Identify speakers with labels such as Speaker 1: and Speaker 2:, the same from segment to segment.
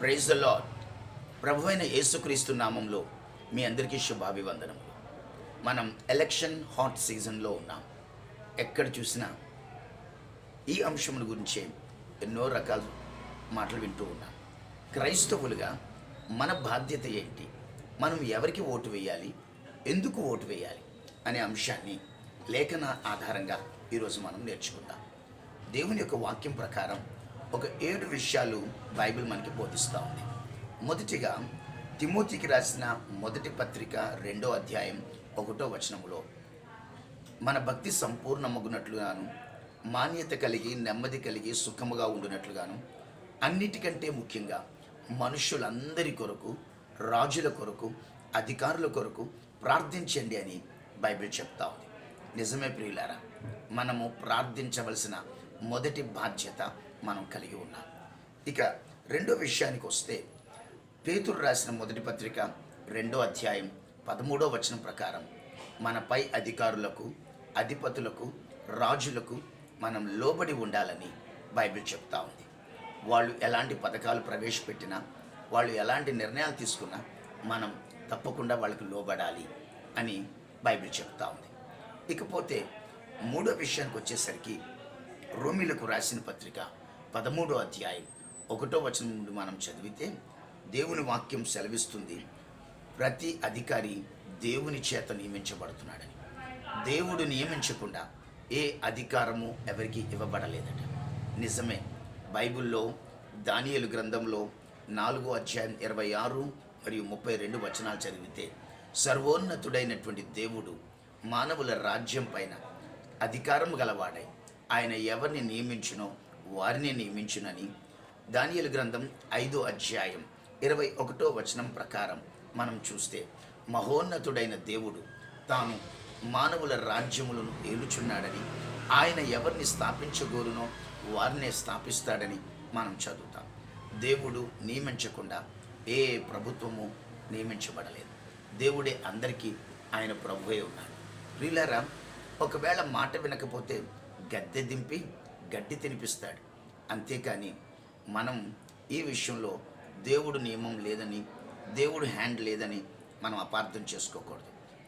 Speaker 1: Praise the lord ప్రభు అయిన యేసుక్రీస్తు నామంలో మీ అందరికీ శుభాభివందనములు. మనం ఎలక్షన్ హాట్ సీజన్లో ఉన్నాం. ఎక్కడ చూసినా ఈ అంశముల గురించే ఎన్నో రకాల మాటలు వింటూ ఉన్నాం. క్రైస్తవులుగా మన బాధ్యత ఏంటి? మనం ఎవరికి ఓటు వేయాలి? ఎందుకు ఓటు వేయాలి? అనే అంశాన్ని లేఖన ఆధారంగా ఈరోజు మనం నేర్చుకుందాం. దేవుని యొక్క వాక్యం ప్రకారం ఒక ఏడు విషయాలు బైబిల్ మనకి బోధిస్తూ ఉంది. మొదటిగా తిమోతికి రాసిన మొదటి పత్రిక రెండో అధ్యాయం ఒకటో వచనములో మన భక్తి సంపూర్ణమగునట్లుగాను మాన్యత కలిగి నెమ్మది కలిగి సుఖముగా ఉండునట్లుగాను అన్నిటికంటే ముఖ్యంగా మనుషులందరి కొరకు రాజుల కొరకు అధికారుల కొరకు ప్రార్థించండి అని బైబిల్ చెప్తా ఉంది. నిజమే ప్రియులారా మనము ప్రార్థించవలసిన మొదటి బాధ్యత మనం కలిగి ఉన్నాం. ఇక రెండో విషయానికి వస్తే పేతురు రాసిన మొదటి పత్రిక రెండో అధ్యాయం పదమూడో వచనం ప్రకారం మనపై అధికారులకు అధిపతులకు రాజులకు మనం లోబడి ఉండాలని బైబిల్ చెప్తా ఉంది. వాళ్ళు ఎలాంటి పథకాలు ప్రవేశపెట్టినా వాళ్ళు ఎలాంటి నిర్ణయాలు తీసుకున్నా మనం తప్పకుండా వాళ్ళకి లోబడాలి అని బైబిల్ చెప్తా ఉంది. ఇకపోతే మూడో విషయానికి వచ్చేసరికి రోమిలకు రాసిన పత్రిక పదమూడో అధ్యాయం ఒకటో వచనం నుండి మనం చదివితే దేవుని వాక్యం సెలవిస్తుంది ప్రతి అధికారి దేవుని చేత నియమించబడుతున్నాడని. దేవుడు నియమించకుండా ఏ అధికారము ఎవరికి ఇవ్వబడలేదట. నిజమే బైబిల్లో దానియలు గ్రంథంలో నాలుగో అధ్యాయం ఇరవై ఆరు మరియు ముప్పై రెండు వచనాలు చదివితే సర్వోన్నతుడైనటువంటి దేవుడు మానవుల రాజ్యం పైన అధికారం గలవాడై ఆయన ఎవరిని నియమించునో వారిని నియమించునని. దానియల గ్రంథం ఐదో అధ్యాయం ఇరవై ఒకటో వచనం ప్రకారం మనం చూస్తే మహోన్నతుడైన దేవుడు తాను మానవుల రాజ్యములను ఏలుచున్నాడని ఆయన ఎవరిని స్థాపించగోరునో వారినే స్థాపిస్తాడని మనం చదువుతాం. దేవుడు నియమించకుండా ఏ ప్రభుత్వము నియమించబడలేదు. దేవుడే అందరికీ ఆయన ప్రభువే ఉన్నాడు. ప్రియులారా ఒకవేళ మాట వినకపోతే గద్దె దింపి గడ్డి తినిపిస్తాడు. అంతేకాని మనం ఈ విషయంలో దేవుడు నియమం లేదని దేవుడు హ్యాండ్ లేదని మనం అపార్థం చేసుకోకూడదు.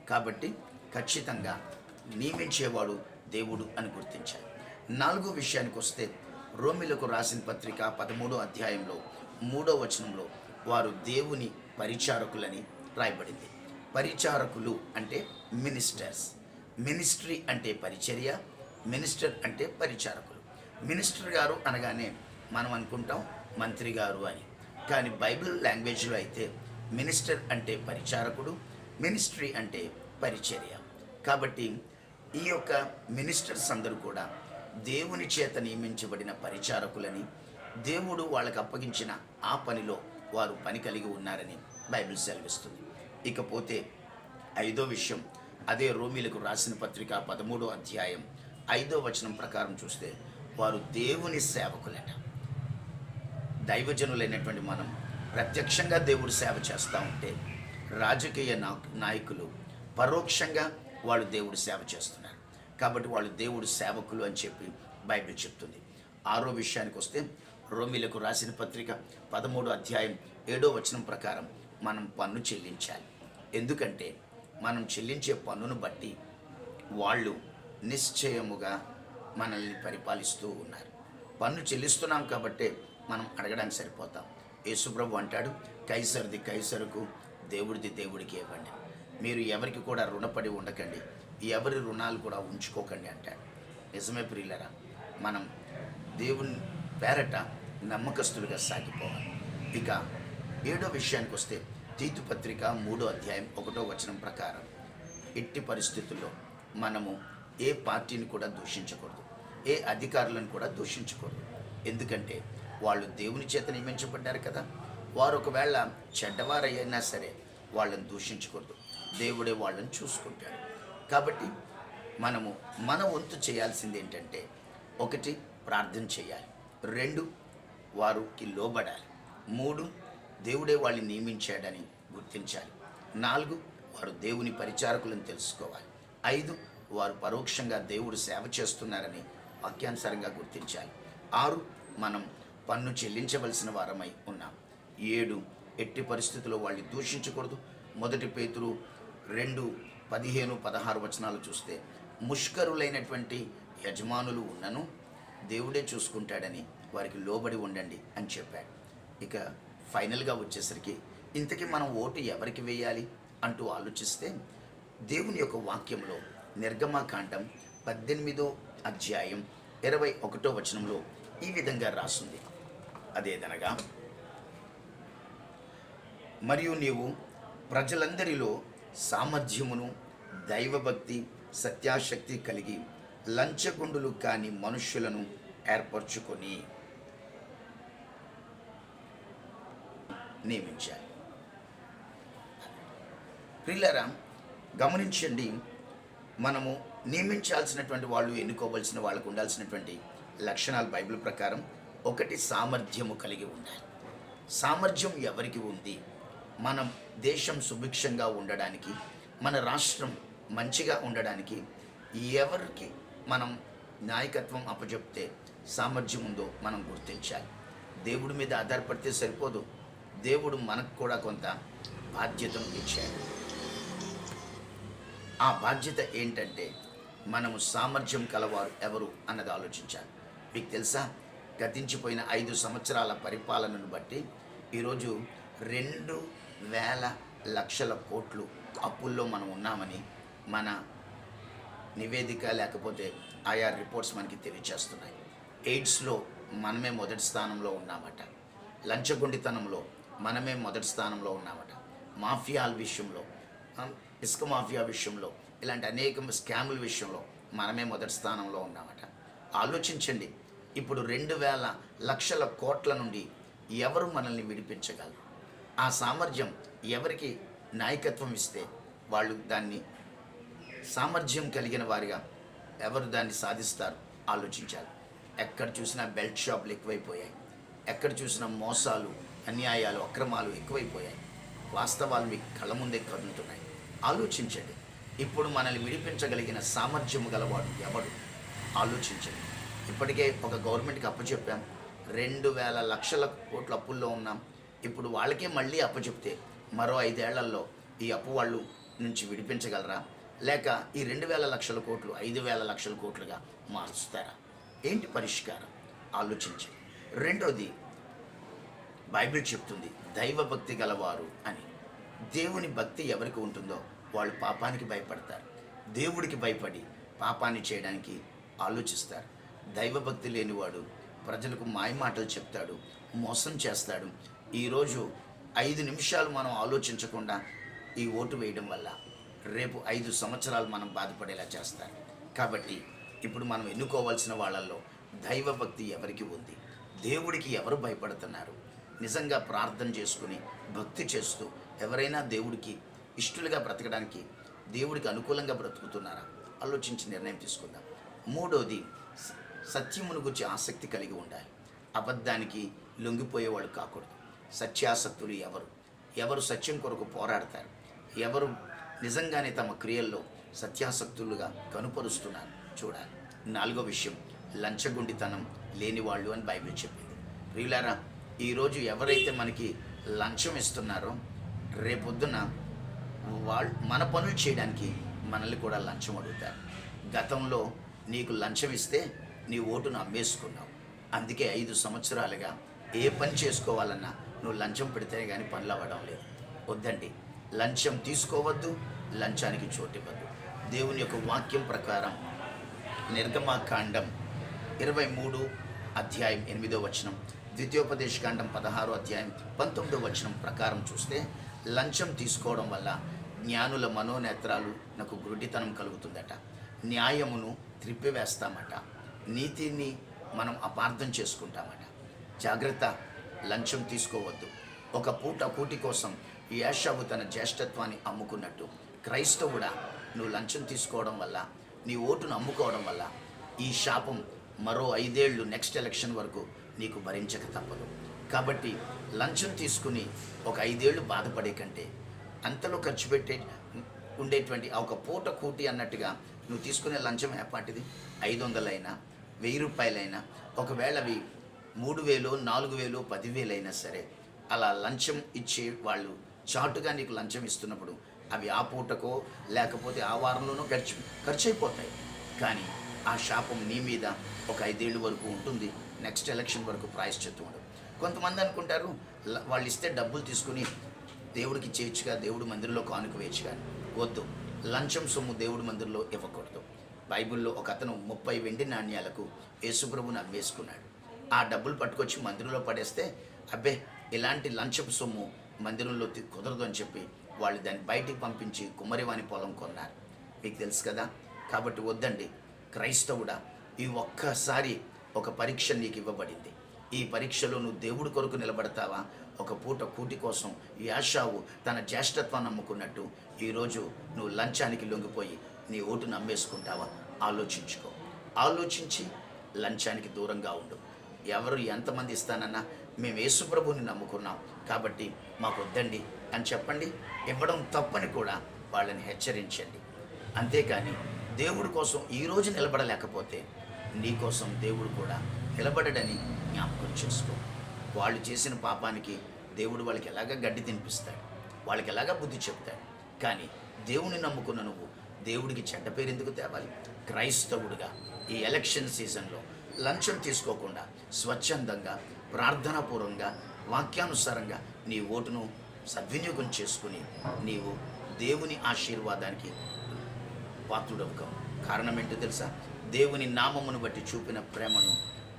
Speaker 1: కాబట్టి ఖచ్చితంగా నియమించేవాడు దేవుడు అని గుర్తించాలి. నాలుగో విషయానికి వస్తే రోమిలకు రాసిన పత్రిక పదమూడో అధ్యాయంలో మూడో వచనంలో వారు దేవుని పరిచారకులని రాయబడింది. పరిచారకులు అంటే మినిస్టర్స్ మినిస్ట్రీ అంటే పరిచర్య మినిస్టర్ అంటే పరిచారకులు. మినిస్టర్ గారు అనగానే మనం అనుకుంటాం మంత్రి గారు అని. కానీ బైబిల్ లాంగ్వేజ్లో అయితే మినిస్టర్ అంటే పరిచారకుడు మినిస్ట్రీ అంటే పరిచర్య. కాబట్టి ఈ యొక్క మినిస్టర్స్ అందరూ కూడా దేవుని చేత నియమించబడిన పరిచారకులని దేవుడు వాళ్ళకు అప్పగించిన ఆ పనిలో వారు పని కలిగి ఉన్నారని బైబిల్ సెలవిస్తుంది. ఇకపోతే ఐదో విషయం అదే రోమిలకు రాసిన పత్రిక పదమూడో అధ్యాయం ఐదో వచనం ప్రకారం చూస్తే వారు దేవుని సేవకులట. దైవజనులైనటువంటి మనం ప్రత్యక్షంగా దేవుడు సేవ చేస్తూ ఉంటే రాజకీయ నాయకులు పరోక్షంగా వాళ్ళు దేవుడు సేవ చేస్తున్నారు. కాబట్టి వాళ్ళు దేవుడు సేవకులు అని చెప్పి బైబిల్ చెప్తుంది. ఆరో విషయానికి వస్తే రోమిలకు రాసిన పత్రిక పదమూడు అధ్యాయం ఏడో వచనం ప్రకారం మనం పన్ను చెల్లించాలి. ఎందుకంటే మనం చెల్లించే పన్నును బట్టి వాళ్ళు నిశ్చయముగా మనల్ని పరిపాలిస్తూ ఉన్నారు. పన్ను చెల్లిస్తున్నాం కాబట్టే మనం అడగడానికి సరిపోతాం. యేసుప్రభు అంటాడు కైసరిది కైసరుకు దేవుడిది దేవుడికి ఇవ్వండి. మీరు ఎవరికి కూడా రుణపడి ఉండకండి. ఎవరి రుణాలు కూడా ఉంచుకోకండి అంటాడు. నిజమే ప్రియులరా మనం దేవుని పేరట నమ్మకస్తులుగా సాగిపోవాలి. ఇక ఏడో విషయానికి వస్తే తీతు పత్రిక మూడో అధ్యాయం ఒకటో వచనం ప్రకారం ఎట్టి పరిస్థితుల్లో మనము ఏ పార్టీని కూడా దూషించకూడదు. ఏ అధికారులను కూడా దూషించకూడదు ఎందుకంటే వాళ్ళు దేవుని చేత నియమించబడ్డారు కదా. వారు ఒకవేళ చెడ్డవారైనా సరే వాళ్ళని దూషించకూడదు. దేవుడే వాళ్ళని చూసుకుంటాడు. కాబట్టి మనము మన వంతు చేయాల్సింది ఏంటంటే ఒకటి ప్రార్థన చేయాలి. రెండు వారికి లోబడాలి. మూడు దేవుడే వాళ్ళని నియమించాడని గుర్తించాలి. నాలుగు వారు దేవుని పరిచారకులను తెలుసుకోవాలి. ఐదు వారు పరోక్షంగా దేవుడు సేవ చేస్తున్నారని వాక్యానుసారంగా గుర్తించాలి ఆరు మనం పన్ను చెల్లించవలసిన వారమై ఉన్నాం. ఏడు ఎట్టి పరిస్థితుల్లో వాళ్ళు దూషించకూడదు. మొదటి పేతురు రెండు పదిహేను పదహారు వచనాలు చూస్తే ముష్కరులైనటువంటి యజమానులు ఉన్నను దేవుడే చూసుకుంటాడని వారికి లోబడి ఉండండి అని చెప్పాడు. ఇక ఫైనల్గా వచ్చేసరికి ఇంతకీ మనం ఓటు ఎవరికి వేయాలి అంటూ ఆలోచిస్తే దేవుని యొక్క వాక్యంలో నిర్గమాకాండం పద్దెనిమిదో అధ్యాయం ఇరవై ఒకటో వచనంలో ఈ విధంగా రాస్తుంది. అదేదనగా మరియు నీవు ప్రజలందరిలో సామర్థ్యమును దైవభక్తి సత్యాశక్తి కలిగి లంచగుండులు కాని మనుష్యులను ఏర్పరచుకొని నియమించాలి. ప్రిల్లరా గమనించండి మనము నియమించాల్సినటువంటి వాళ్ళు ఎన్నుకోవలసిన వాళ్ళకు ఉండాల్సినటువంటి లక్షణాలు బైబిల్ ప్రకారం ఒకటి సామర్థ్యము కలిగి ఉండాలి. సామర్థ్యం ఎవరికి ఉంది? మనం దేశం సుభిక్షంగా ఉండడానికి మన రాష్ట్రం మంచిగా ఉండడానికి ఎవరికి మనం నాయకత్వం అప్పచెప్తే సామర్థ్యం ఉందో మనం గుర్తించాలి. దేవుడి మీద ఆధారపడితే సరిపోదు. దేవుడు మనకు కూడా కొంత బాధ్యతను ఇచ్చాడు. ఆ బాధ్యత ఏంటంటే మనము సామర్థ్యం కలవారు ఎవరు అన్నది ఆలోచించాను మీకు తెలుసా? గతించిపోయిన ఐదు సంవత్సరాల పరిపాలనను బట్టి ఈరోజు రెండు వేల లక్షల కోట్లు అప్పుల్లో మనం ఉన్నామని మన నివేదిక లేకపోతే ఆయా రిపోర్ట్స్ మనకి తెలియచేస్తున్నాయి. ఎయిడ్స్లో మనమే మొదటి స్థానంలో ఉన్నామట. లంచగొండితనంలో మనమే మొదటి స్థానంలో ఉన్నామట. మాఫియాల విషయంలో ఇసుక మాఫియా విషయంలో ఇలాంటి అనేక స్కాముల విషయంలో మనమే మొదటి స్థానంలో ఉన్నామట. ఆలోచించండి. ఇప్పుడు రెండు వేల లక్షల కోట్ల నుండి ఎవరు మనల్ని విడిపించగలరు? ఆ సామర్థ్యం ఎవరికి నాయకత్వం ఇస్తే వాళ్ళు దాన్ని సామర్థ్యం కలిగిన వారిగా ఎవరు దాన్ని సాధిస్తారు? ఆలోచించాలి. ఎక్కడ చూసినా బెల్ట్ షాపులు ఎక్కువైపోయాయి. ఎక్కడ చూసినా మోసాలు అన్యాయాలు అక్రమాలు ఎక్కువైపోయాయి. వాస్తవాలు మీ కళ్ళ ముందే కదులుతున్నాయి. ఆలోచించండి. ఇప్పుడు మనల్ని విడిపించగలిగిన సామర్థ్యం గలవాడు ఎవడు? ఆలోచించండి. ఇప్పటికే ఒక గవర్నమెంట్కి అప్పచెప్పాం రెండు వేల లక్షల కోట్ల అప్పుల్లో ఉన్నాం. ఇప్పుడు వాళ్ళకే మళ్ళీ అప్పచెప్తే మరో ఐదేళ్ళలో ఈ అప్పు వాళ్ళు నుంచి విడిపించగలరా? లేక ఈ రెండు వేల లక్షల కోట్లు ఐదు వేల లక్షల కోట్లుగా మార్చుతారా? ఏంటి పరిష్కారం? ఆలోచించండి. రెండోది బైబిల్ చెప్తుంది దైవభక్తి గలవారు అని. దేవుని భక్తి ఎవరికి ఉంటుందో వాళ్ళు పాపానికి భయపడతారు. దేవుడికి భయపడి పాపాన్ని చేయడానికి ఆలోచిస్తారు. దైవభక్తి లేనివాడు ప్రజలకు మాయమాటలు చెప్తాడు మోసం చేస్తాడు. ఈరోజు ఐదు నిమిషాలు మనం ఆలోచించకుండా ఈ ఓటు వేయడం వల్ల రేపు ఐదు సంవత్సరాలు మనం బాధపడేలా చేస్తారు. కాబట్టి ఇప్పుడు మనం ఎన్నుకోవాల్సిన వాళ్ళల్లో దైవభక్తి ఎవరికి ఉంది? దేవుడికి ఎవరు భయపడుతున్నారు? నిజంగా ప్రార్థన చేసుకుని భక్తి చేస్తూ ఎవరైనా దేవుడికి ఇష్టలుగా బ్రతకడానికి దేవుడికి అనుకూలంగా బ్రతుకుతున్నారా? ఆలోచించి నిర్ణయం తీసుకుందాం. మూడోది సత్యమును గురించి ఆసక్తి కలిగి ఉండాలి. అబద్ధానికి లొంగిపోయేవాళ్ళు కాకూడదు. సత్యాసక్తులు ఎవరు? ఎవరు సత్యం కొరకు పోరాడతారు? ఎవరు నిజంగానే తమ క్రియల్లో సత్యాసక్తులుగా కనుపరుస్తున్నారు? చూడాలి. నాలుగో విషయం లంచగొండితనం లేనివాళ్ళు అని బైబిల్ చెప్పింది. ప్రియులారా ఈరోజు ఎవరైతే మనకి లంచం ఇస్తున్నారో రేపొద్దున వాళ్ళు మన పనులు చేయడానికి మనల్ని కూడా లంచం అడుగుతారు. గతంలో నీకు లంచం ఇస్తే నీ ఓటును అమ్మేసుకున్నావు అందుకే ఐదు సంవత్సరాలుగా ఏ పని చేసుకోవాలన్నా నువ్వు లంచం పెడితే కానీ పనులు అవ్వడం లేదు. వద్దండి. లంచం తీసుకోవద్దు లంచానికి చోటివ్వద్దు. దేవుని యొక్క వాక్యం ప్రకారం నిర్గమాకాండం ఇరవై మూడు అధ్యాయం ఎనిమిదో వచనం ద్వితీయోపదేశకాండం పదహారో అధ్యాయం పంతొమ్మిదో వచనం ప్రకారం చూస్తే లంచం తీసుకోవడం వల్ల జ్ఞానుల మనోనేత్రాలు నాకు గుడ్డితనం కలుగుతుందట. న్యాయమును త్రిప్పివేస్తామట. నీతిని మనం అపార్థం చేసుకుంటామట. జాగ్రత్త లంచం తీసుకోవద్దు. ఒక పూట కూటి కోసం యాషావు తన జ్యేష్ఠత్వాన్ని అమ్ముకున్నట్టు. క్రైస్తవుడా నువ్వు లంచం తీసుకోవడం వల్ల నీ ఓటును అమ్ముకోవడం వల్ల ఈ శాపం మరో ఐదేళ్ళు నెక్స్ట్ ఎలక్షన్ వరకు నీకు భరించక తప్పదు. కాబట్టి లంచం తీసుకుని ఒక ఐదేళ్ళు బాధపడే కంటే అంతలో ఖర్చు పెట్టే ఉండేటువంటి ఆ ఒక పూట కూటి అన్నట్టుగా నువ్వు తీసుకునే లంచం ఏపాటిది ఐదు వందలైనా వెయ్యి రూపాయలైనా ఒకవేళ అవి మూడు వేలు నాలుగు వేలు పదివేలైనా సరే అలా లంచం ఇచ్చే వాళ్ళు చాటుగా నీకు లంచం ఇస్తున్నప్పుడు అవి ఆ పూటకో లేకపోతే ఆ వారంలోనో ఖర్చు ఖర్చు అయిపోతాయి కానీ ఆ శాపం నీ మీద ఒక ఐదేళ్ళు వరకు ఉంటుంది. నెక్స్ట్ ఎలక్షన్ వరకు ప్రాయశ్చిత్తం ఉండదు. కొంతమంది అనుకుంటారు వాళ్ళు ఇస్తే డబ్బులు తీసుకుని దేవుడికి చేయొచ్చుగా దేవుడు మందిరంలో కానుక వేయచ్చుగా. వద్దు. లంచం సొమ్ము దేవుడి మందిరంలో ఇవ్వకూడదు. బైబిల్లో ఒక అతను ముప్పై వెండి నాణ్యాలకు యేసుప్రభుని అమ్మేసుకున్నాడు. ఆ డబ్బులు పట్టుకొచ్చి మందిరంలో పడేస్తే అబ్బే ఇలాంటి లంచపు సొమ్ము మందిరంలో కుదరదు అని చెప్పి వాళ్ళు దాన్ని బయటికి పంపించి కుమరివాణి పొలం కొన్నారు. మీకు తెలుసు కదా? కాబట్టి వద్దండి. క్రైస్తవుడా ఈ ఒక్కసారి ఒక పరీక్ష నీకు ఇవ్వబడింది. ఈ పరీక్షలో నువ్వు దేవుడి కొరకు నిలబడతావా? ఒక పూట కూటి కోసం యాషావు తన జ్యేష్ఠత్వాన్ని నమ్ముకున్నట్టు ఈరోజు నువ్వు లంచానికి లొంగిపోయి నీ ఓటు నమ్మేసుకుంటావా? ఆలోచించుకో. ఆలోచించి లంచానికి దూరంగా ఉండు. ఎవరు ఎంతమంది ఇస్తానన్నా మేము యేసుప్రభుని నమ్ముకున్నాం. కాబట్టి మాకు వద్దండి అని చెప్పండి. ఇవ్వడం తప్పని కూడా వాళ్ళని హెచ్చరించండి. అంతేకాని దేవుడి కోసం ఈరోజు నిలబడలేకపోతే నీ కోసం దేవుడు కూడా నిలబడడని జ్ఞాపకం చేసుకో. వాళ్ళు చేసిన పాపానికి దేవుడు వాళ్ళకి ఎలాగ గడ్డి తినిపిస్తాడు? వాళ్ళకి ఎలాగ బుద్ధి చెప్తాడు? కానీ దేవుని నమ్ముకున్న నువ్వు దేవుడికి చెడ్డ పేరు ఎందుకు తేవాలి? క్రైస్తవుడుగా ఈ ఎలక్షన్ సీజన్లో లంచం తీసుకోకుండా స్వచ్ఛందంగా ప్రార్థనాపూర్వంగా వాక్యానుసారంగా నీ ఓటును సద్వినియోగం చేసుకుని నీవు దేవుని ఆశీర్వాదానికి పాత్రుడవుకావు కారణం ఏంటో తెలుసా? దేవుని నామమును బట్టి చూపిన ప్రేమను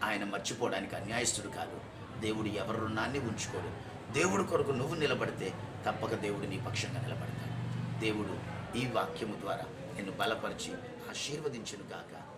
Speaker 1: ఆయన మర్చిపోవడానికి అన్యాయస్తుడు కాదు. దేవుడు ఎవరి రుణాన్ని ఉంచుకోడు. దేవుడు కొరకు నువ్వు నిలబడితే తప్పక దేవుడు నీ పక్షంగా నిలబడతాడు. దేవుడు ఈ వాక్యము ద్వారా నిన్ను బలపరిచి ఆశీర్వదించును గాక.